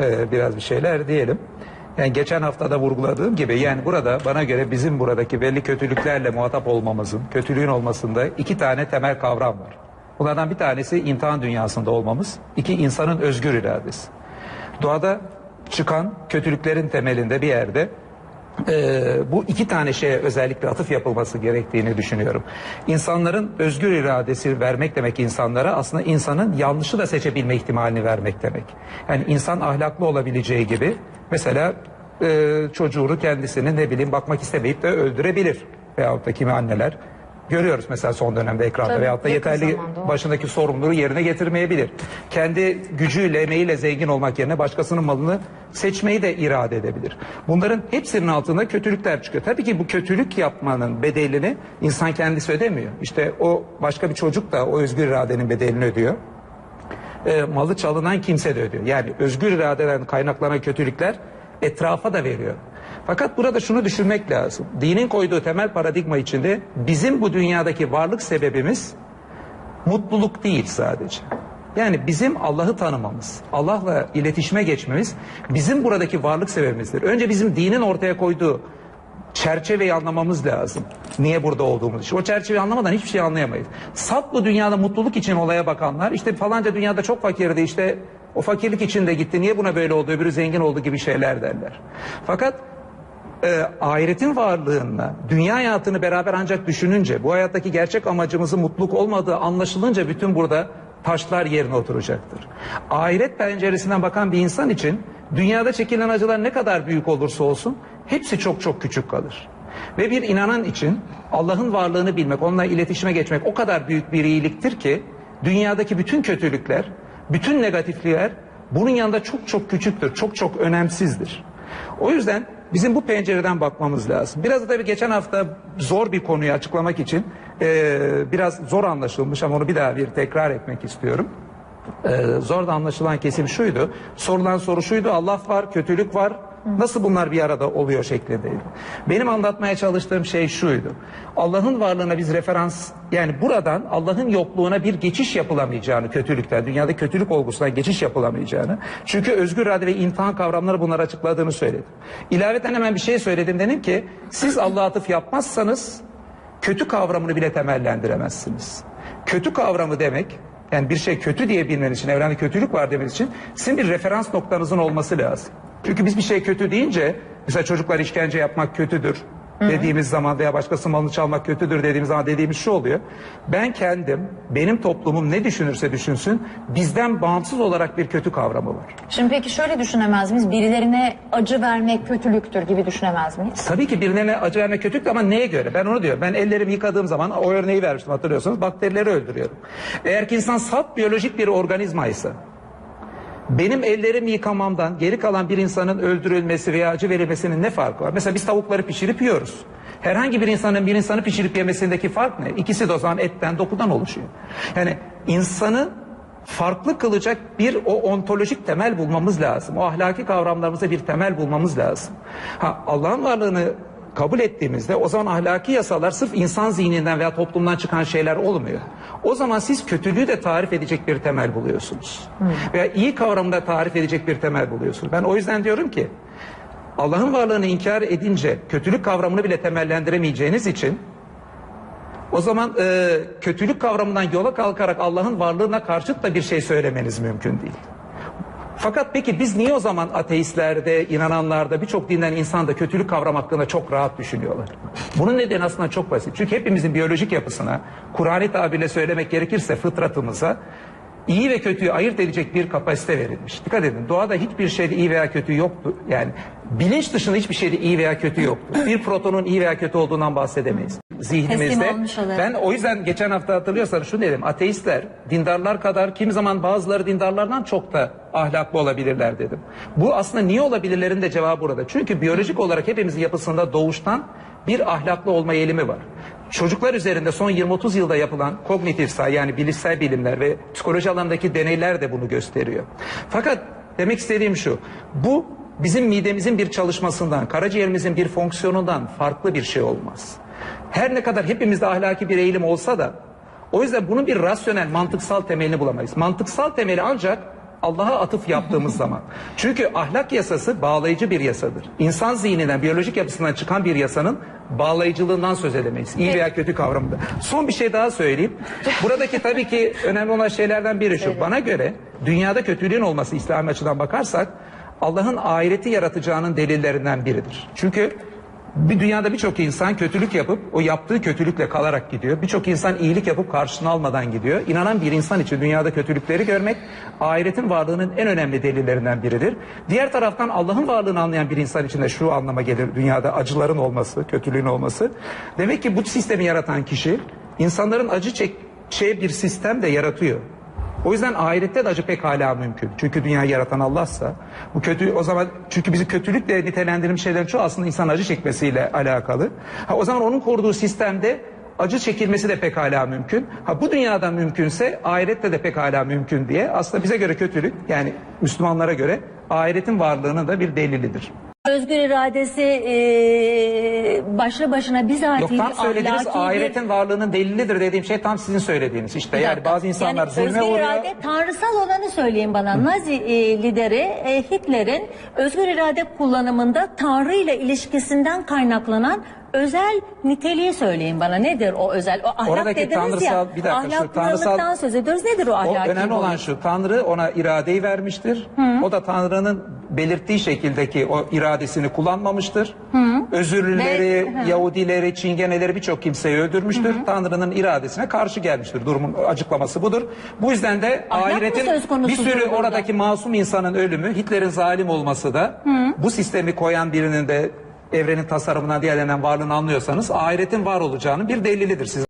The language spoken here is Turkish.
e, biraz bir şeyler diyelim. Yani geçen haftada vurguladığım gibi yani burada bana göre bizim buradaki belli kötülüklerle muhatap olmamızın, kötülüğün olmasında iki tane temel kavram var. Bunlardan bir tanesi imtihan dünyasında olmamız, iki insanın özgür iradesi. Doğada çıkan kötülüklerin temelinde bir yerde ee, bu iki tane şeye özellikle atıf yapılması gerektiğini düşünüyorum. İnsanların özgür iradesi vermek demek insanlara aslında insanın yanlışı da seçebilme ihtimalini vermek demek. Yani insan ahlaklı olabileceği gibi mesela e, çocuğunu kendisini ne bileyim bakmak istemeyip de öldürebilir. Veyahut da kimi anneler görüyoruz mesela son dönemde ekranda Tabii, veyahut da yeterli zamanda başındaki sorumluluğu yerine getirmeyebilir. Kendi gücüyle, emeğiyle zengin olmak yerine başkasının malını seçmeyi de irade edebilir. Bunların hepsinin altında kötülükler çıkıyor. Tabii ki bu kötülük yapmanın bedelini insan kendisi ödemiyor. İşte o başka bir çocuk da o özgür iradenin bedelini ödüyor. E, malı çalınan kimse de ödüyor. Yani özgür iradeden kaynaklanan kötülükler etrafa da veriyor. Fakat burada şunu düşünmek lazım. Dinin koyduğu temel paradigma içinde bizim bu dünyadaki varlık sebebimiz mutluluk değil sadece. Yani bizim Allah'ı tanımamız, Allah'la iletişime geçmemiz bizim buradaki varlık sebebimizdir. Önce bizim dinin ortaya koyduğu çerçeveyi anlamamız lazım. Niye burada olduğumuz için. O çerçeveyi anlamadan hiçbir şey anlayamayız. Salt bu dünyada mutluluk için olaya bakanlar işte falanca dünyada çok fakirdi işte o fakirlik içinde gitti niye buna böyle oldu öbürü zengin oldu gibi şeyler derler. Fakat e, ahiretin varlığına, dünya hayatını beraber ancak düşününce, bu hayattaki gerçek amacımızın mutluluk olmadığı anlaşılınca bütün burada taşlar yerine oturacaktır. Ahiret penceresinden bakan bir insan için dünyada çekilen acılar ne kadar büyük olursa olsun hepsi çok çok küçük kalır. Ve bir inanan için Allah'ın varlığını bilmek, onunla iletişime geçmek o kadar büyük bir iyiliktir ki dünyadaki bütün kötülükler, bütün negatiflikler bunun yanında çok çok küçüktür, çok çok önemsizdir. O yüzden bizim bu pencereden bakmamız lazım. Biraz da tabii geçen hafta zor bir konuyu açıklamak için eee, biraz zor anlaşılmış ama onu bir daha bir tekrar etmek istiyorum. Eee, zor da anlaşılan kesim şuydu. Sorulan soru şuydu. Allah var, kötülük var. Nasıl bunlar bir arada oluyor şeklindeydi. Benim anlatmaya çalıştığım şey şuydu. Allah'ın varlığına biz referans yani buradan Allah'ın yokluğuna bir geçiş yapılamayacağını kötülükten, dünyada kötülük olgusundan geçiş yapılamayacağını. Çünkü özgür irade ve imtihan kavramları bunları açıkladığını söyledim. İlaveten hemen bir şey söyledim dedim ki siz Allah'a atıf yapmazsanız kötü kavramını bile temellendiremezsiniz. Kötü kavramı demek yani bir şey kötü diye bilmen için, evrende kötülük var demeniz için sizin bir referans noktanızın olması lazım. Çünkü biz bir şey kötü deyince mesela çocuklar işkence yapmak kötüdür dediğimiz zaman veya başkasının malını çalmak kötüdür dediğimiz zaman dediğimiz şu oluyor. Ben kendim, benim toplumum ne düşünürse düşünsün bizden bağımsız olarak bir kötü kavramı var. Şimdi peki şöyle düşünemez miyiz? Birilerine acı vermek kötülüktür gibi düşünemez miyiz? Tabii ki birine acı vermek kötülük ama neye göre? Ben onu diyorum. Ben ellerimi yıkadığım zaman o örneği vermiştim hatırlıyorsanız bakterileri öldürüyorum. Eğer ki insan salt biyolojik bir organizmaysa benim ellerimi yıkamamdan geri kalan bir insanın öldürülmesi veya acı verilmesinin ne farkı var? Mesela biz tavukları pişirip yiyoruz. Herhangi bir insanın bir insanı pişirip yemesindeki fark ne? İkisi de o zaman etten dokudan oluşuyor. Yani insanı farklı kılacak bir o ontolojik temel bulmamız lazım. O ahlaki kavramlarımıza bir temel bulmamız lazım. Ha Allah'ın varlığını kabul ettiğimizde o zaman ahlaki yasalar sırf insan zihninden veya toplumdan çıkan şeyler olmuyor. O zaman siz kötülüğü de tarif edecek bir temel buluyorsunuz. Veya iyi kavramı da tarif edecek bir temel buluyorsunuz. Ben o yüzden diyorum ki Allah'ın varlığını inkar edince kötülük kavramını bile temellendiremeyeceğiniz için o zaman e, kötülük kavramından yola kalkarak Allah'ın varlığına karşıt da bir şey söylemeniz mümkün değil. Fakat peki biz niye o zaman ateistlerde, inananlarda, birçok dinden insan da kötülük kavram hakkında çok rahat düşünüyorlar? Bunun nedeni aslında çok basit. Çünkü hepimizin biyolojik yapısına, Kur'an'ı tabirle söylemek gerekirse fıtratımıza iyi ve kötüyü ayırt edecek bir kapasite verilmiş. Dikkat edin doğada hiçbir şeyde iyi veya kötü yoktu. Yani bilinç dışında hiçbir şeyde iyi veya kötü yoktu. Bir protonun iyi veya kötü olduğundan bahsedemeyiz. Zihnimizde. Ben o yüzden geçen hafta hatırlıyorsanız şunu dedim. Ateistler dindarlar kadar kimi zaman bazıları dindarlardan çok da ahlaklı olabilirler dedim. Bu aslında niye olabilirlerin de cevabı burada. Çünkü biyolojik olarak hepimizin yapısında doğuştan bir ahlaklı olma eğilimi var. Çocuklar üzerinde son 20-30 yılda yapılan kognitif say yani bilişsel bilimler ve psikoloji alanındaki deneyler de bunu gösteriyor. Fakat demek istediğim şu. Bu bizim midemizin bir çalışmasından, karaciğerimizin bir fonksiyonundan farklı bir şey olmaz. Her ne kadar hepimizde ahlaki bir eğilim olsa da o yüzden bunun bir rasyonel, mantıksal temelini bulamayız. Mantıksal temeli ancak Allah'a atıf yaptığımız zaman. Çünkü ahlak yasası bağlayıcı bir yasadır. İnsan zihninden, biyolojik yapısından çıkan bir yasanın bağlayıcılığından söz edemeyiz. İyi veya kötü kavramında. Son bir şey daha söyleyeyim. Buradaki tabii ki önemli olan şeylerden biri şu. Bana göre dünyada kötülüğün olması İslami açıdan bakarsak Allah'ın ahireti yaratacağının delillerinden biridir. Çünkü bir dünyada birçok insan kötülük yapıp o yaptığı kötülükle kalarak gidiyor. Birçok insan iyilik yapıp karşılığını almadan gidiyor. İnanan bir insan için dünyada kötülükleri görmek ahiretin varlığının en önemli delillerinden biridir. Diğer taraftan Allah'ın varlığını anlayan bir insan için de şu anlama gelir dünyada acıların olması, kötülüğün olması. Demek ki bu sistemi yaratan kişi insanların acı çekeceği bir sistem de yaratıyor. O yüzden ahirette de acı pekala mümkün. Çünkü dünyayı yaratan Allah'sa bu kötü o zaman çünkü bizi kötülükle nitelendirilmiş şeylerin çoğu aslında insan acı çekmesiyle alakalı. Ha, o zaman onun kurduğu sistemde acı çekilmesi de pekala mümkün. Ha bu dünyada mümkünse ahirette de pekala mümkün diye aslında bize göre kötülük yani Müslümanlara göre ahiretin varlığının da bir delilidir. Özgür iradesi e, başlı başına bizatihi Yok tam söylediğiniz ahlaki bir- ahiretin varlığının delilidir dediğim şey tam sizin söylediğiniz. İşte Bir yani dakika. bazı insanlar yani zulme özgür uğruyor. irade tanrısal olanı söyleyin bana. Nazi e, lideri e, Hitler'in özgür irade kullanımında Tanrı ile ilişkisinden kaynaklanan özel niteliği söyleyin bana. Nedir o özel? O ahlak Oradaki dediniz tanrısal- ya. bir dakika, şu ahlaklılıktan tanrısal- söz ediyoruz. Nedir o O ahlaki önemli olan boyut? şu Tanrı ona iradeyi vermiştir. O da Tanrı'nın belirttiği şekildeki o iradesini kullanmamıştır. Özürlüleri, Ve- Yahudileri, Çingeneleri birçok kimseyi öldürmüştür. Tanrı'nın iradesine karşı gelmiştir. Durumun açıklaması budur. Bu yüzden de Ahlak mı ahiretin söz konusu bir sürü burada? oradaki masum insanın ölümü, Hitler'in zalim olması da bu sistemi koyan birinin de evrenin tasarımından diğerlerinden varlığını anlıyorsanız ahiretin var olacağının bir delilidir. Siz